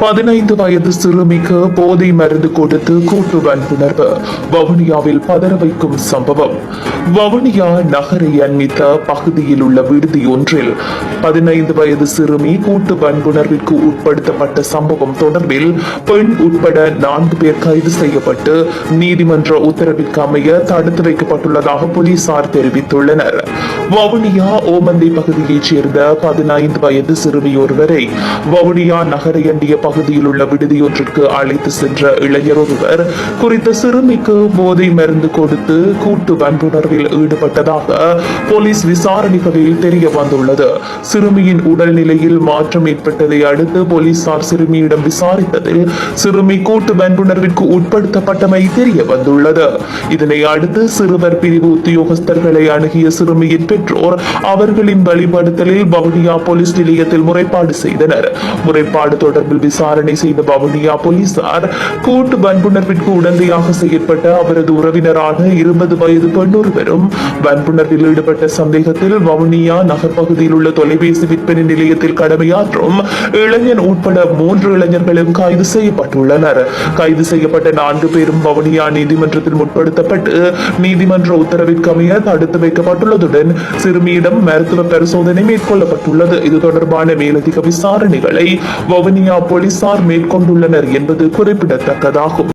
பதினைந்து வயது சிறுமிக்கு போதை மருந்து கொடுத்து கூட்டு வன்புணர்வு வவுனியாவில் பதற வைக்கும் சம்பவம். வவுனியா நகரை அண்மித்த பகுதியில் உள்ள விடுதி ஒன்றில் பதினைந்து வயது சிறுமி கூட்டு வன்புணர்விற்கு உட்படுத்தப்பட்ட சம்பவம் தொடர்பில் பெண் உட்பட நான்கு பேர் கைது செய்யப்பட்டு நீதிமன்ற உத்தரவிற்கு அமைய தடுத்து வைக்கப்பட்டுள்ளதாக போலீசார் தெரிவித்துள்ளனர். வவுனியா ஓமந்தை பகுதியைச் சேர்ந்த பதினைந்து வயது சிறுமி ஒருவரை வவுனியா நகரையண்டிய பகுதியில் உள்ள விடுதியொன்றிற்கு அழைத்து சென்ற இளைஞர் ஒருவர் குறித்த சிறுமிக்கு போதை மருந்து கொடுத்து கூட்டு வன்புணர்வில் ஈடுபட்டதாக போலீஸ் விசாரணைகளில் தெரிய வந்துள்ளது சிறுமியின் உடல்நிலையில் மாற்றம் ஏற்பட்டதை அடுத்து போலீசார் சிறுமியிடம் விசாரித்ததில் சிறுமி கூட்டு வன்புணர்விற்கு உட்படுத்தப்பட்டமை தெரிய வந்துள்ளது இதனை அடுத்து சிறுவர் பிரிவு உத்தியோகஸ்தர்களை அணுகிய சிறுமியின் பெற்றோர் அவர்களின் வழிபடுத்தலில் வவுனியா போலீஸ் நிலையத்தில் முறைப்பாடு செய்தனர். முறைப்பாடு தொடர்பில் விசாரணை செய்த வவுனியா போலீசார் கூட்டு வன்புணர்விற்கு உடந்தையாக செயற்பட்ட அவரது உறவினரான இருபது வயது பெண்ணொருவரும் வன்புணர்வில் ஈடுபட்ட சந்தேகத்தில் வவுனியா நகர் பகுதியில் உள்ள தொலைபேசி விற்பனை நிலையத்தில் கடமையாற்றும் இளைஞன் உட்பட மூன்று இளைஞர்களும் கைது செய்யப்பட்டுள்ளனர். கைது செய்யப்பட்ட நான்கு பேரும் வவுனியா நீதிமன்றத்தில் முற்படுத்தப்பட்டு நீதிமன்ற உத்தரவிற்கமைய தடுத்து வைக்கப்பட்டுள்ளதுடன் சிறுமியிடம் மருத்துவ பரிசோதனை மேற்கொள்ளப்பட்டுள்ளது. இது தொடர்பான மேலதிக விசாரணைகளை வவுனியா போலீசார் மேற்கொண்டுள்ளனர் என்பது குறிப்பிடத்தக்கதாகும்.